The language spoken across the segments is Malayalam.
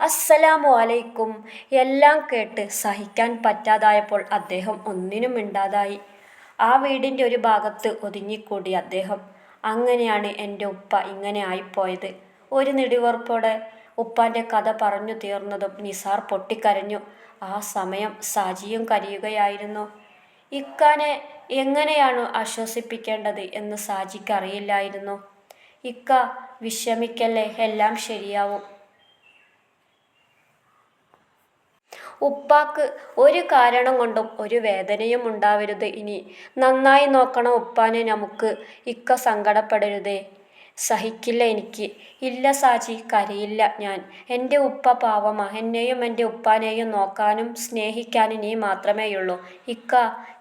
അസ്സലാമു അലൈക്കും. എല്ലാം കേട്ട് സഹിക്കാൻ പറ്റാതായപ്പോൾ അദ്ദേഹം ഒന്നിനും മിണ്ടാതായി. ആ വീടിന്റെ ഒരു ഭാഗത്ത് ഒതുങ്ങിക്കൂടി അദ്ദേഹം. അങ്ങനെയാണ് എന്റെ ഉപ്പ ഇങ്ങനെ ആയിപ്പോയത്. ഒരു നെടുവർപ്പോടെ ഉപ്പാന്റെ കഥ പറഞ്ഞു തീർന്നതും നിസാർ പൊട്ടിക്കരഞ്ഞു. ആ സമയം സാജിയും കരയുകയായിരുന്നു. ഇക്കാനെ എങ്ങനെയാണ് ആശ്വസിപ്പിക്കേണ്ടത് എന്ന് സാജിക്ക് അറിയില്ലായിരുന്നു. ഇക്ക വിഷമിക്കല്ലേ? എല്ലാം ശരിയാവും. ഉപ്പാക്ക് ഒരു കാരണം കൊണ്ടും ഒരു വേദനയും ഉണ്ടാവരുത്. ഇനി നന്നായി നോക്കണം ഉപ്പാനെ നമുക്ക്. ഇക്ക സങ്കടപ്പെടരുതേ. സഹിക്കില്ല എനിക്ക്. ഇല്ല സാജി കരയില്ല ഞാൻ. എന്റെ ഉപ്പ പാവമാ. എന്നെയും എന്റെ ഉപ്പാനെയും നോക്കാനും സ്നേഹിക്കാനും നീ മാത്രമേയുള്ളൂ. ഇക്ക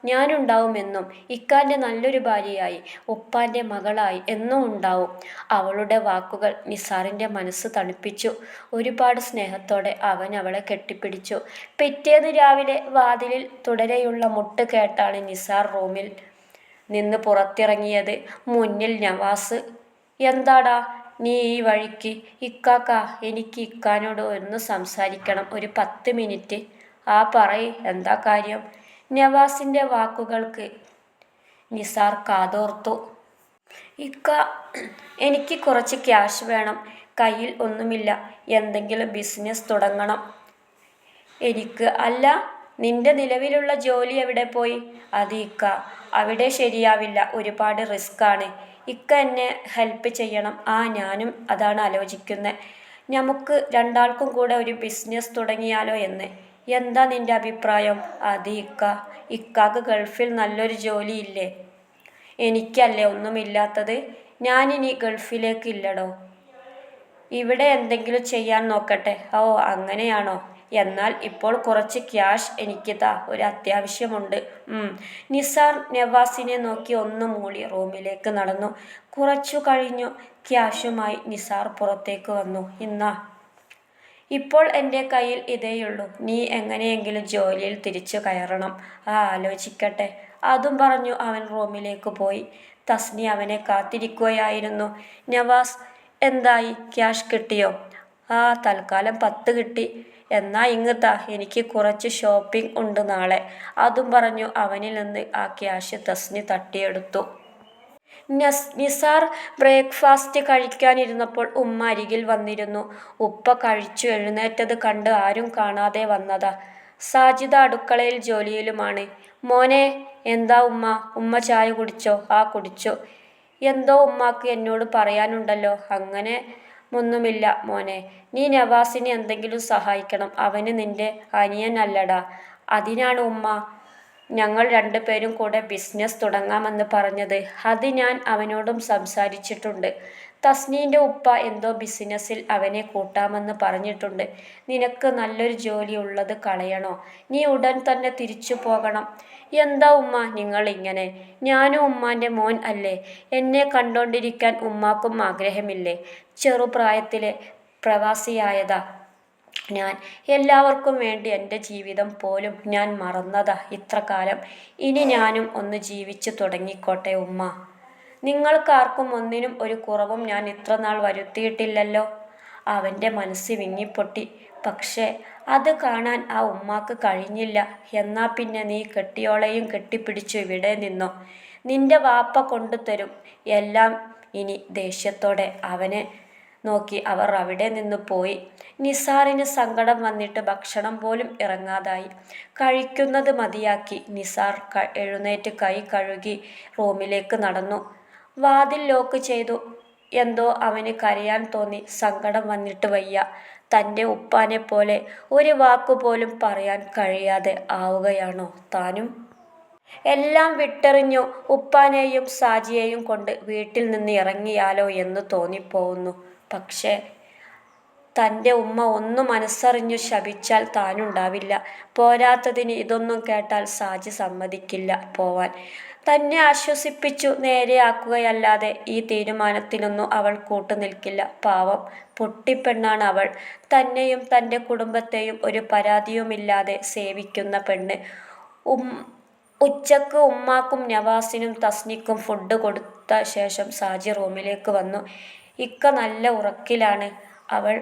ഞാനുണ്ടാവുമെന്നും ഇക്കാന്റെ നല്ലൊരു ഭാര്യയായി ഉപ്പാന്റെ മകളായി എന്നും ഉണ്ടാവും. അവളുടെ വാക്കുകൾ നിസാറിന്റെ മനസ്സ് തണുപ്പിച്ചു. ഒരുപാട് സ്നേഹത്തോടെ അവൻ അവളെ കെട്ടിപ്പിടിച്ചു. പിറ്റേന്ന് രാവിലെ വാതിലിൽ തുടരെയുള്ള മുട്ട് കേട്ടാണ് നിസാർ റൂമിൽ നിന്ന് പുറത്തിറങ്ങിയത്. മുന്നിൽ നവാസ് എന്താടാ നീ ഈ വഴിക്ക്? ഇക്കാക്ക എനിക്ക് ഇക്കാനോട് ഒന്ന് സംസാരിക്കണം ഒരു പത്ത് മിനിറ്റ്. ആ പറയ് എന്താ കാര്യം? നവാസിന്റെ വാക്കുകൾക്ക് നിസാർ കാതോർത്തു. ഇക്ക എനിക്ക് കുറച്ച് ക്യാഷ് വേണം കയ്യിൽ ഒന്നുമില്ല എന്തെങ്കിലും ബിസിനസ് തുടങ്ങണം. എനിക്ക് അല്ല നിന്റെ നിലവിലുള്ള ജോലി എവിടെ പോയി? അത് ഇക്ക. അവിടെ ശരിയാവില്ല. ഒരുപാട് റിസ്ക്കാണ് ഇക്ക എന്നെ ഹെൽപ്പ് ചെയ്യണം. ആ ഞാനും അതാണ് ആലോചിക്കുന്നത് നമുക്ക് രണ്ടാൾക്കും കൂടെ ഒരു ബിസിനസ് തുടങ്ങിയാലോ എന്ന്. എന്താ നിന്റെ അഭിപ്രായം? അത് ഇക്ക. ഇക്കാക്ക് ഗൾഫിൽ നല്ലൊരു ജോലി ഇല്ലേ? എനിക്കല്ലേ ഒന്നുമില്ലാത്തത്? ഞാനിനി ഗൾഫിലേക്ക് ഇല്ലടോ. ഇവിടെ എന്തെങ്കിലും ചെയ്യാൻ നോക്കട്ടെ. ഓ അങ്ങനെയാണോ? എന്നാൽ ഇപ്പോൾ കുറച്ച് ക്യാഷ് എനിക്ക് താ ഒരു അത്യാവശ്യമുണ്ട്. നിസാർ നവാസിനെ നോക്കി ഒന്ന് മൂളി റൂമിലേക്ക് നടന്നു. കുറച്ചു കഴിഞ്ഞു ക്യാഷുമായി നിസാർ പുറത്തേക്ക് വന്നു. ഇന്നാ. ഇപ്പോൾ എന്റെ കയ്യിൽ ഇതേയുള്ളൂ. നീ എങ്ങനെയെങ്കിലും ജോലിയിൽ തിരിച്ചു കയറണം. ആ ആലോചിക്കട്ടെ. അതും പറഞ്ഞു അവൻ റൂമിലേക്ക് പോയി. തസ്നി അവനെ കാത്തിരിക്കുകയായിരുന്നു. നവാസ് എന്തായി? ക്യാഷ് കിട്ടിയോ? ആ തൽക്കാലം പത്ത് കിട്ടി. എന്നാ ഇങ്ങത്താ എനിക്ക് കുറച്ച് ഷോപ്പിംഗ് ഉണ്ട് നാളെ. അതും പറഞ്ഞു അവനിൽ നിന്ന് ആ ക്യാഷ് തസ്നി തട്ടിയെടുത്തു. നസ് നിസാർ ബ്രേക്ക്ഫാസ്റ്റ് കഴിക്കാനിരുന്നപ്പോൾ ഉമ്മ അരികിൽ വന്നിരുന്നു. ഉപ്പ കഴിച്ചു എഴുന്നേറ്റത് കണ്ട് ആരും കാണാതെ വന്നതാ. സാജിദ അടുക്കളയിൽ ജോലിയിലുമാണ്. മോനെ എന്താ ഉമ്മ? ഉമ്മ ചായ കുടിച്ചോ? ആ കുടിച്ചോ. എന്തോ ഉമ്മാക്ക് എന്നോട് പറയാനുണ്ടല്ലോ. അങ്ങനെ ഒന്നുമില്ല മോനെ. നീ നവാസിനെ എന്തെങ്കിലും സഹായിക്കണം. അവന് നിന്റെ അനിയനല്ലടാ. അതിനാണ് ഉമ്മ ഞങ്ങൾ രണ്ടുപേരും കൂടെ ബിസിനസ് തുടങ്ങാമെന്ന് പറഞ്ഞത്. അത് ഞാൻ അവനോടും സംസാരിച്ചിട്ടുണ്ട്. തസ്നീന്റെ ഉപ്പ എന്തോ ബിസിനസ്സിൽ അവനെ കൂട്ടാമെന്ന് പറഞ്ഞിട്ടുണ്ട്. നിനക്ക് നല്ലൊരു ജോലി ഉള്ളത് കളയണോ? നീ ഉടൻ തന്നെ തിരിച്ചു പോകണം. എന്താ ഉമ്മ നിങ്ങൾ ഇങ്ങനെ? ഞാനും ഉമ്മാന്റെ മോൻ അല്ലേ? എന്നെ കണ്ടോണ്ടിരിക്കാൻ ഉമ്മാക്കും ആഗ്രഹമില്ലേ? ചെറുപ്രായത്തിലെ പ്രവാസിയായതാ ഞാൻ. എല്ലാവർക്കും വേണ്ടി എന്റെ ജീവിതം പോലും ഞാൻ മറന്നതാ ഇത്ര കാലം ഇനി ഞാനും ഒന്ന് ജീവിച്ചു തുടങ്ങിക്കോട്ടെ ഉമ്മ. നിങ്ങൾക്കാർക്കും ഒന്നിനും ഒരു കുറവും ഞാൻ ഇത്രനാൾ വരുത്തിയിട്ടില്ലല്ലോ. അവന്റെ മനസ്സ് വിങ്ങിപ്പൊട്ടി. പക്ഷേ അത് കാണാൻ ആ ഉമ്മാക്ക് കഴിഞ്ഞില്ല. എന്നാ പിന്നെ നീ കെട്ടിയോളെയും കെട്ടിപ്പിടിച്ചു ഇവിടെ നിന്നോ? നിന്റെ വാപ്പ കൊണ്ടുതരും. എല്ലാം ഇനി ദേഷ്യത്തോടെ അവനെ നോക്കി അവർ അവിടെ നിന്ന് പോയി. നിസാറിന് സങ്കടം വന്നിട്ട് ഭക്ഷണം പോലും ഇറങ്ങാതായി. കഴിക്കുന്നത് മതിയാക്കി. നിസാർ എഴുന്നേറ്റ് കൈ കഴുകി റൂമിലേക്ക് നടന്നു. വാതിൽ ലോക്ക് ചെയ്തു. എന്തോ അവന് കരയാൻ തോന്നി. സങ്കടം വന്നിട്ട് വയ്യ. തന്റെ ഉപ്പാനെ പോലെ ഒരു വാക്കുപോലും പറയാൻ കഴിയാതെ ആവുകയാണോ താനും? എല്ലാം വിട്ടെറിഞ്ഞു ഉപ്പാനെയും സാജിയെയും കൊണ്ട് വീട്ടിൽ നിന്ന് ഇറങ്ങിയാലോ എന്ന് തോന്നിപ്പോവുന്നു. പക്ഷേ തന്റെ ഉമ്മ ഒന്ന് മനസ്സറിഞ്ഞു ശപിച്ചാൽ താനുണ്ടാവില്ല. പോരാത്തതിന് ഇതൊന്നും കേട്ടാൽ സാജി സമ്മതിക്കില്ല പോവാൻ. തന്നെ ആശ്വസിപ്പിച്ചു നേരെയാക്കുകയല്ലാതെ ഈ തീരുമാനത്തിനൊന്നും അവൾ കൂട്ടുനിൽക്കില്ല പാവം പൊട്ടിപ്പെണ്ണാണ് അവൾ. തന്നെയും തന്റെ കുടുംബത്തെയും ഒരു പരാതിയുമില്ലാതെ സേവിക്കുന്ന പെണ്ണ്. ഉം ഉച്ചയ്ക്ക് ഉമ്മാക്കും നവാസിനും തസ്നിക്കും ഫുഡ് കൊടുത്ത ശേഷം സാജി റൂമിലേക്ക് വന്നു. ഇക്ക നല്ല ഉറക്കിലാണ്. അവൾ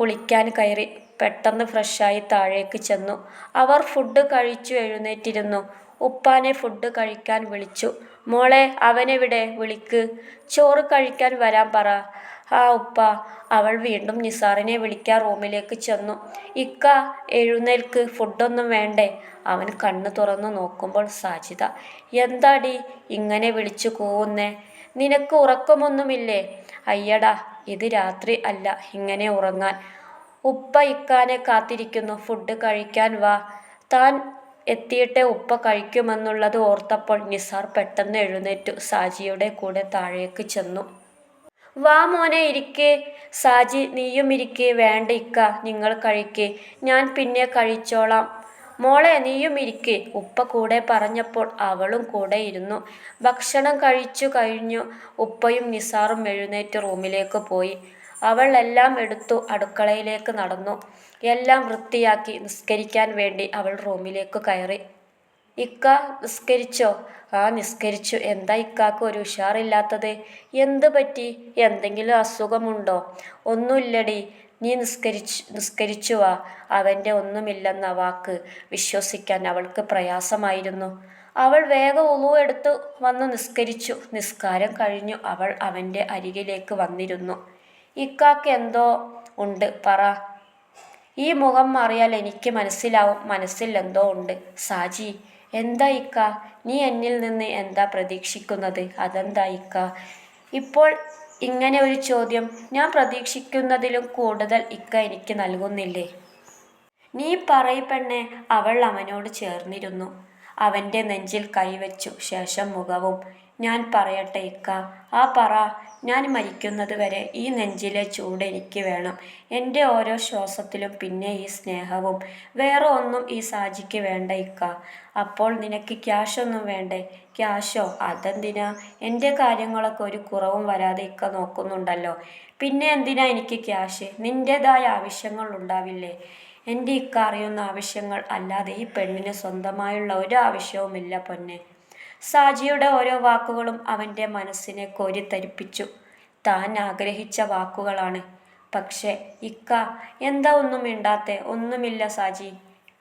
കുളിക്കാൻ കയറി പെട്ടെന്ന് ഫ്രഷായി താഴേക്ക് ചെന്നു. അവർ ഫുഡ് കഴിച്ചു എഴുന്നേറ്റിരുന്നു. ഉപ്പാനെ ഫുഡ് കഴിക്കാൻ വിളിച്ചു. മോളെ അവനെവിടെ? വിളിക്ക്. ചോറ് കഴിക്കാൻ വരാൻ പറ. ആ ഉപ്പ. അവൾ വീണ്ടും നിസാറിനെ വിളിക്കാൻ റൂമിലേക്ക് ചെന്നു. ഇക്ക എഴുന്നേൽക്ക്. ഫുഡൊന്നും വേണ്ടേ. അവൻ കണ്ണു തുറന്ന് നോക്കുമ്പോൾ സാജിത എന്താടി ഇങ്ങനെ വിളിച്ചു കൂവുന്നേ? നിനക്ക് ഉറക്കമൊന്നുമില്ലേ? അയ്യടാ ഇത് രാത്രി അല്ല ഇങ്ങനെ ഉറങ്ങാൻ. ഉപ്പ ഇക്കാനെ കാത്തിരിക്കുന്നു ഫുഡ് കഴിക്കാൻ വാ. താൻ എത്തിയിട്ടേ ഉപ്പ കഴിക്കുമെന്നുള്ളത് ഓർത്തപ്പോൾ നിസാർ പെട്ടെന്ന് എഴുന്നേറ്റു. സാജിയുടെ കൂടെ താഴേക്ക് ചെന്നു. വാ മോനെ ഇരിക്കേ. സാജി നീയും ഇരിക്കേ. വേണ്ട ഇക്ക നിങ്ങൾ കഴിക്കേ. ഞാൻ പിന്നെ കഴിച്ചോളാം. മോളെ നീയും ഇരിക്ക്. ഉപ്പ കൂടെ പറഞ്ഞപ്പോൾ അവളും കൂടെ ഇരുന്നു. ഭക്ഷണം കഴിച്ചു കഴിഞ്ഞു. ഉപ്പയും നിസാറും എഴുന്നേറ്റ് റൂമിലേക്ക് പോയി. അവൾ എല്ലാം എടുത്തു അടുക്കളയിലേക്ക് നടന്നു. എല്ലാം വൃത്തിയാക്കി നിസ്കരിക്കാൻ വേണ്ടി അവൾ റൂമിലേക്ക് കയറി. ഇക്ക നിസ്കരിച്ചോ? ആ നിസ്കരിച്ചു. എന്താ ഇക്കാക്ക് ഒരു ഉഷാറില്ലാത്തത്? എന്ത് പറ്റി? എന്തെങ്കിലും അസുഖമുണ്ടോ? ഒന്നുമില്ലടി. നീ നിസ്കരിച്ച് നിസ്കരിച്ചു വാ അവന്റെ ഒന്നുമില്ലെന്ന വാക്ക് വിശ്വസിക്കാൻ അവൾക്ക് പ്രയാസമായിരുന്നു. അവൾ വേഗം ഉളു എടുത്തു വന്നു നിസ്കരിച്ചു. നിസ്കാരം കഴിഞ്ഞു അവൾ അവന്റെ അരികിലേക്ക് വന്നിരുന്നു. ഇക്കാക്ക് എന്തോ ഉണ്ട് പറ. ഈ മുഖം മാറിയാൽ എനിക്ക് മനസ്സിലാവും. മനസ്സിൽ എന്തോ ഉണ്ട്. സാജി എന്താ ഇക്ക? നീ എന്നിൽ നിന്ന് എന്താ പ്രതീക്ഷിക്കുന്നത്? അതെന്താ ഇക്ക? ഇപ്പോൾ ഇങ്ങനെ ഒരു ചോദ്യം ഞാൻ പ്രതീക്ഷിക്കുന്നതിലും കൂടുതൽ ഇക്ക എനിക്ക് നൽകുന്നില്ലേ? നീ പറയ് പെണ്ണെ അവൾ അവനോട് ചേർന്നിരുന്നു. അവന്റെ നെഞ്ചിൽ കൈവച്ചു ശേഷം മുഖവും. ഞാൻ പറയട്ടെ ഇക്ക ആ പറ ഞാൻ മരിക്കുന്നത് വരെ ഈ നെഞ്ചിലെ ചൂട് എനിക്ക് വേണം. എന്റെ ഓരോ ശ്വാസത്തിലും പിന്നെ ഈ സ്നേഹവും. വേറെ ഒന്നും ഈ സാജിക്ക് വേണ്ട ഇക്ക. അപ്പോൾ നിനക്ക് ക്യാഷൊന്നും വേണ്ടേ? ക്യാഷോ? അതെന്തിനാ? എന്റെ കാര്യങ്ങളൊക്കെ ഒരു കുറവും വരാതെ ഇക്ക നോക്കുന്നുണ്ടല്ലോ. പിന്നെ എന്തിനാ എനിക്ക് ക്യാഷ്? നിന്റേതായ ആവശ്യങ്ങൾ ഉണ്ടാവില്ലേ? എന്റെ ഇക്ക അറിയുന്ന ആവശ്യങ്ങൾ അല്ലാതെ ഈ പെണ്ണിന് സ്വന്തമായുള്ള ഒരു ആവശ്യവുമില്ല പൊന്നെ. സാജിയുടെ ഓരോ വാക്കുകളും അവന്റെ മനസ്സിനെ കോരിത്തരിപ്പിച്ചു. താൻ ആഗ്രഹിച്ച വാക്കുകളാണ്. പക്ഷേ ഇക്ക എന്താ ഒന്നും മിണ്ടാത്തെ? ഒന്നുമില്ല സാജി.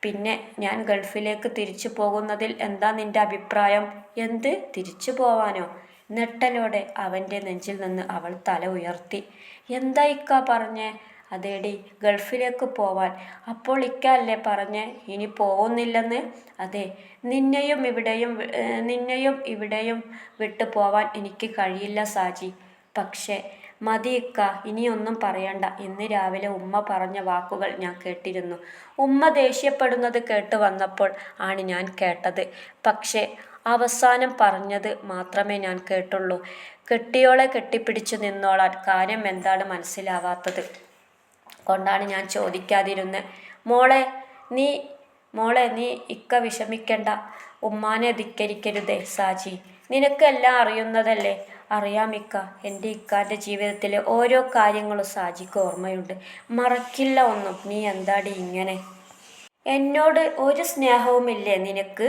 പിന്നെ ഞാൻ ഗൾഫിലേക്ക് തിരിച്ചു പോകുന്നതിൽ എന്താ നിന്റെ അഭിപ്രായം? എന്ത്? തിരിച്ചു പോവാനോ? നെട്ടലോടെ അവന്റെ നെഞ്ചിൽ നിന്ന് അവൾ തല ഉയർത്തി. എന്താ ഇക്ക പറഞ്ഞേ? അതേടി ഗൾഫിലേക്ക് പോവാൻ. അപ്പോൾ ഇക്കല്ലേ പറഞ്ഞ് ഇനി പോകുന്നില്ലെന്ന് അതെ നിന്നെയും ഇവിടെയും നിന്നെയും ഇവിടെയും വിട്ടു പോവാൻ എനിക്ക് കഴിയില്ല സാജി. പക്ഷേ മതി ഇക്ക ഇനിയൊന്നും പറയണ്ട. ഇന്ന് രാവിലെ ഉമ്മ പറഞ്ഞ വാക്കുകൾ ഞാൻ കേട്ടിരുന്നു. ഉമ്മ ദേഷ്യപ്പെടുന്നത് കേട്ട് വന്നപ്പോൾ ആണ് ഞാൻ കേട്ടത്. പക്ഷേ അവസാനം പറഞ്ഞത് മാത്രമേ ഞാൻ കേട്ടുള്ളൂ. കെട്ടിയോളെ കെട്ടിപ്പിടിച്ചു നിന്നോളാൻ കാര്യം എന്താണ് മനസ്സിലാവാത്തത്? കൊണ്ടാണ് ഞാൻ ചോദിക്കാതിരുന്നത് മോളെ നീ മോളെ നീ ഇക്ക വിഷമിക്കണ്ട. ഉമ്മാനെ ധിക്കരിക്കരുതേ സാജി. നിനക്കെല്ലാം അറിയുന്നതല്ലേ? അറിയാം ഇക്ക എന്റെ ഇക്കാന്റെ ജീവിതത്തിലെ ഓരോ കാര്യങ്ങളും സാജിക്ക് ഓർമ്മയുണ്ട്. മറക്കില്ല ഒന്നും. നീ എന്താടി ഇങ്ങനെ? എന്നോട് ഒരു സ്നേഹവുമില്ലേ നിനക്ക്?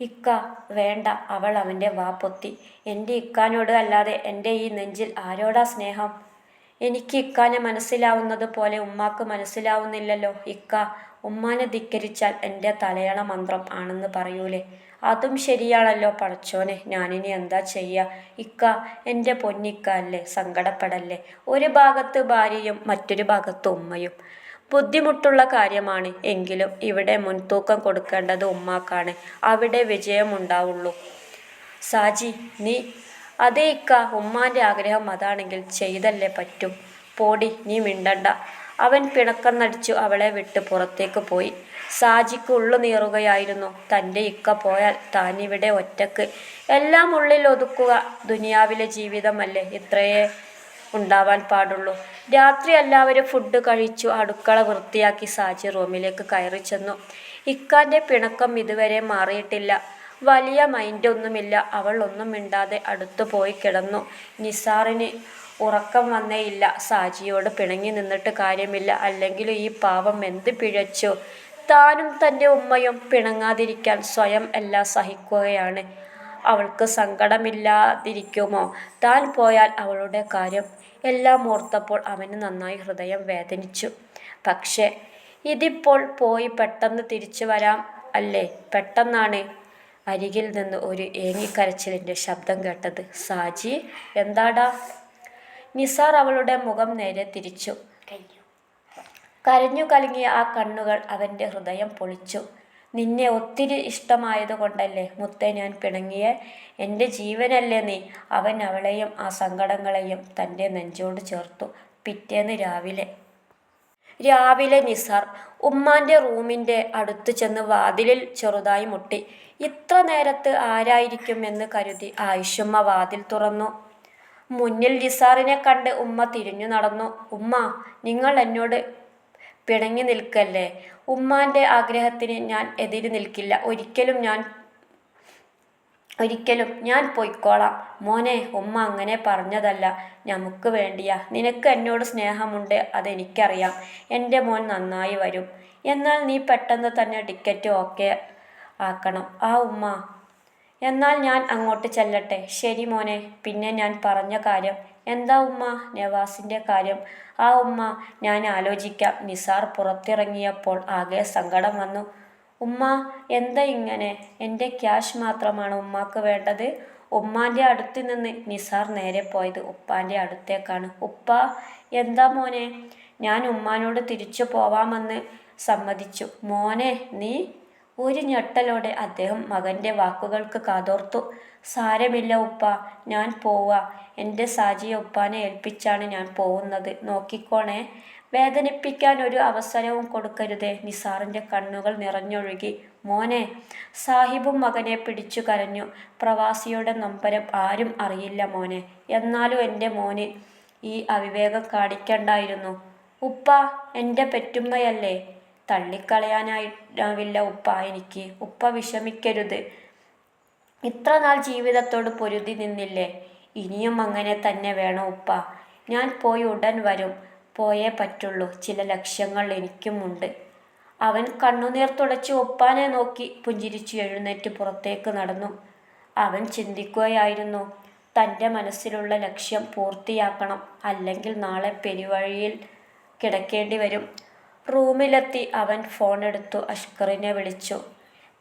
ഇക്ക വേണ്ട. അവൾ അവന്റെ വാ പൊത്തി. എന്റെ ഇക്കാനോട് അല്ലാതെ എന്റെ ഈ നെഞ്ചിൽ ആരോടാ സ്നേഹം? എനിക്ക് ഇക്കാനെ മനസ്സിലാവുന്നത് പോലെ ഉമ്മാക്ക് മനസ്സിലാവുന്നില്ലല്ലോ. ഇക്ക ഉമ്മാനെ ധിക്കരിച്ചാൽ എന്റെ തലയണ മന്ത്രം ആണെന്ന് പറയൂലേ. അതും ശരിയാണല്ലോ പടച്ചോനെ. ഞാനിനി എന്താ ചെയ്യുക ഇക്ക എന്റെ പൊന്നിക്ക അല്ലേ? സങ്കടപ്പെടല്ലേ? ഒരു ഭാഗത്ത് ഭാര്യയും മറ്റൊരു ഭാഗത്ത് ഉമ്മയും. ബുദ്ധിമുട്ടുള്ള കാര്യമാണ്. എങ്കിലും ഇവിടെ മുൻതൂക്കം കൊടുക്കേണ്ടത് ഉമ്മാക്കാണ്. അവിടെ വിജയമുണ്ടാവുള്ളൂ. സാജി നീ അതേ ഇക്ക ഉമ്മാന്റെ ആഗ്രഹം അതാണെങ്കിൽ ചെയ്തല്ലേ പറ്റും. പോടി നീ മിണ്ടണ്ട. അവൻ പിണക്കം നടിച്ചു അവളെ വിട്ട് പുറത്തേക്ക് പോയി. സാജിക്ക് ഉള്ളു നീറുകയായിരുന്നു. തന്റെ ഇക്ക പോയാൽ താനിവിടെ ഒറ്റയ്ക്ക്. എല്ലാം ഉള്ളിൽ ഒതുക്കുക ദുനിയാവിലെ ജീവിതമല്ലേ ഇത്രയേ ഉണ്ടാവാൻ പാടുള്ളൂ. രാത്രി എല്ലാവരും ഫുഡ് കഴിച്ചു അടുക്കള വൃത്തിയാക്കി സാജി റൂമിലേക്ക് കയറി ചെന്നു. ഇക്കാന്റെ പിണക്കം ഇതുവരെ മാറിയിട്ടില്ല. വലിയ മൈൻഡൊന്നുമില്ല. അവൾ ഒന്നും മിണ്ടാതെ അടുത്തു പോയി കിടന്നു. നിസാറിന് ഉറക്കം വന്നേയില്ല സാജിയോട് പിണങ്ങി നിന്നിട്ട് കാര്യമില്ല. അല്ലെങ്കിൽ ഈ പാവം എന്ത് പിഴച്ചു? താനും തന്റെ ഉമ്മയും പിണങ്ങാതിരിക്കാൻ സ്വയം എല്ലാ സഹിക്കുകയാണ്. അവൾക്ക് സങ്കടമില്ലാതിരിക്കുമോ? താൻ പോയാൽ അവളുടെ കാര്യം എല്ലാം ഓർത്തപ്പോൾ അവന് നന്നായി ഹൃദയം വേദനിച്ചു. പക്ഷേ ഇതിപ്പോൾ പോയി പെട്ടെന്ന് തിരിച്ചു വരാം അല്ലേ? പെട്ടെന്നാണ്. അരികിൽ നിന്ന് ഒരു ഏങ്ങിക്കരച്ചിലിന്റെ ശബ്ദം കേട്ടത് സാജി എന്താടാ? നിസാർ അവളുടെ മുഖം നേരെ തിരിച്ചു. കരഞ്ഞു കലങ്ങിയ ആ കണ്ണുകൾ അവന്റെ ഹൃദയം പൊളിച്ചു. നിന്നെ ഒത്തിരി ഇഷ്ടമായത് കൊണ്ടല്ലേ മുത്തേ ഞാൻ പിണങ്ങിയ? എന്റെ ജീവനല്ലേ നീ? അവൻ അവളെയും ആ സങ്കടങ്ങളെയും തന്റെ നെഞ്ചോട് ചേർത്തു. പിറ്റേന്ന് രാവിലെ. രാവിലെ നിസാർ ഉമ്മാന്റെ റൂമിന്റെ അടുത്ത് ചെന്ന് വാതിലിൽ ചെറുതായി മുട്ടി. ഇത്ര നേരത്ത് ആരായിരിക്കും എന്ന് കരുതി ആയിഷുമ്മ വാതിൽ തുറന്നു. മുന്നിൽ നിസാറിനെ കണ്ട് ഉമ്മ തിരിഞ്ഞു നടന്നു. ഉമ്മ നിങ്ങൾ എന്നോട് പിണങ്ങി നിൽക്കല്ലേ? ഉമ്മാന്റെ ആഗ്രഹത്തിന് ഞാൻ എതിര് നിൽക്കില്ല. ഒരിക്കലും ഞാൻ ഒരിക്കലും ഞാൻ പൊയ്ക്കോളാം. മോനെ ഉമ്മ അങ്ങനെ പറഞ്ഞതല്ല. നമുക്ക് വേണ്ടിയാ. നിനക്ക് എന്നോട് സ്നേഹമുണ്ട് അതെനിക്കറിയാം. എന്റെ മോൻ നന്നായി വരും. എന്നാൽ നീ പെട്ടെന്ന് തന്നെ ടിക്കറ്റ് ഓക്കെ ആക്കണം. ആ ഉമ്മ. എന്നാൽ ഞാൻ അങ്ങോട്ട് ചെല്ലട്ടെ. ശരി മോനെ. പിന്നെ ഞാൻ പറഞ്ഞ കാര്യം. എന്താ ഉമ്മ? നവാസിന്റെ കാര്യം. ആ ഉമ്മ ഞാൻ ആലോചിക്കാം. നിസാർ പുറത്തിറങ്ങിയപ്പോൾ ആകെ സങ്കടം വന്നു. ഉമ്മ എന്താ ഇങ്ങനെ? എന്റെ ക്യാഷ് മാത്രമാണ് ഉമ്മാക്ക് വേണ്ടത്. ഉമ്മാന്റെ അടുത്ത് നിന്ന് നിസാർ നേരെ പോയത് ഉപ്പാന്റെ അടുത്തേക്കാണ്. ഉപ്പ എന്താ മോനെ? ഞാൻ ഉമ്മാനോട് തിരിച്ചു പോവാമെന്ന് സമ്മതിച്ചു. മോനെ നീ ഒരു ഞെട്ടലോടെ അദ്ദേഹം മകന്റെ വാക്കുകൾക്ക് കാതോർത്തു സാരമില്ല ഉപ്പ ഞാൻ പോവാ. എന്റെ സാജിയെ ഉപ്പാനെ ഏൽപ്പിച്ചാണ് ഞാൻ പോകുന്നത്. നോക്കിക്കോണേ. വേദനിപ്പിക്കാൻ ഒരു അവസരവും കൊടുക്കരുതേ. നിസാറിന്റെ കണ്ണുകൾ നിറഞ്ഞൊഴുകി മോനെ. സാഹിബും മകനെ പിടിച്ചു കരഞ്ഞു. പ്രവാസിയുടെ നൊമ്പരം ആരും അറിയില്ല മോനെ. എന്നാലും എന്റെ മോന് ഈ അവിവേകം കാണിക്കണ്ടായിരുന്നു. ഉപ്പ എന്റെ പെറ്റുമ്മയല്ലേ? തള്ളിക്കളയാനായിട്ടാവില്ല ഉപ്പ എനിക്ക്. ഉപ്പ വിഷമിക്കരുത്. ഇത്ര നാൾ ജീവിതത്തോട് പൊരുതി നിന്നില്ലേ? ഇനിയും അങ്ങനെ തന്നെ വേണം ഉപ്പ? ഞാൻ പോയി ഉടൻ വരും. പോയേ പറ്റുള്ളൂ. ചില ലക്ഷ്യങ്ങൾ എനിക്കുമുണ്ട്. അവൻ കണ്ണുനീർ തുടച്ച് ഒപ്പാനെ നോക്കി പുഞ്ചിരിച്ചു എഴുന്നേറ്റ് പുറത്തേക്ക് നടന്നു. അവൻ ചിന്തിക്കുകയായിരുന്നു തന്റെ മനസ്സിലുള്ള ലക്ഷ്യം പൂർത്തിയാക്കണം. അല്ലെങ്കിൽ നാളെ പെരുവഴിയിൽ കിടക്കേണ്ടി വരും. റൂമിലെത്തി അവൻ ഫോൺ എടുത്തു. അഷ്കറിനെ വിളിച്ചു.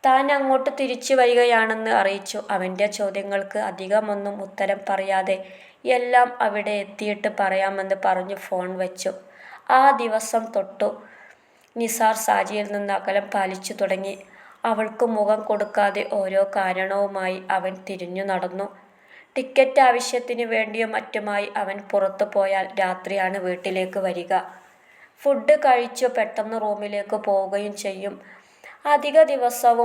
താൻ അങ്ങോട്ട് തിരിച്ചു വരികയാണെന്ന് അറിയിച്ചു. അവന്റെ ചോദ്യങ്ങൾക്ക് അധികമൊന്നും ഉത്തരം പറയാതെ എല്ലാം അവിടെ എത്തിയിട്ട് പറയാമെന്ന് പറഞ്ഞു ഫോൺ വെച്ചു. ആ ദിവസം തൊട്ടു നിസാർ സാജിയിൽ നിന്ന് അകലം പാലിച്ചു തുടങ്ങി. അവൾക്ക് മുഖം കൊടുക്കാതെ ഓരോ കാരണവുമായി അവൻ തിരിഞ്ഞു നടന്നു. ടിക്കറ്റ് ആവശ്യത്തിന് വേണ്ടിയോ മറ്റുമായി അവൻ പുറത്തു പോയാൽ രാത്രിയാണ് വീട്ടിലേക്ക് വരിക. ഫുഡ് കഴിച്ച് പെട്ടെന്ന് റൂമിലേക്ക് പോവുകയും ചെയ്യും. അധിക ദിവസവും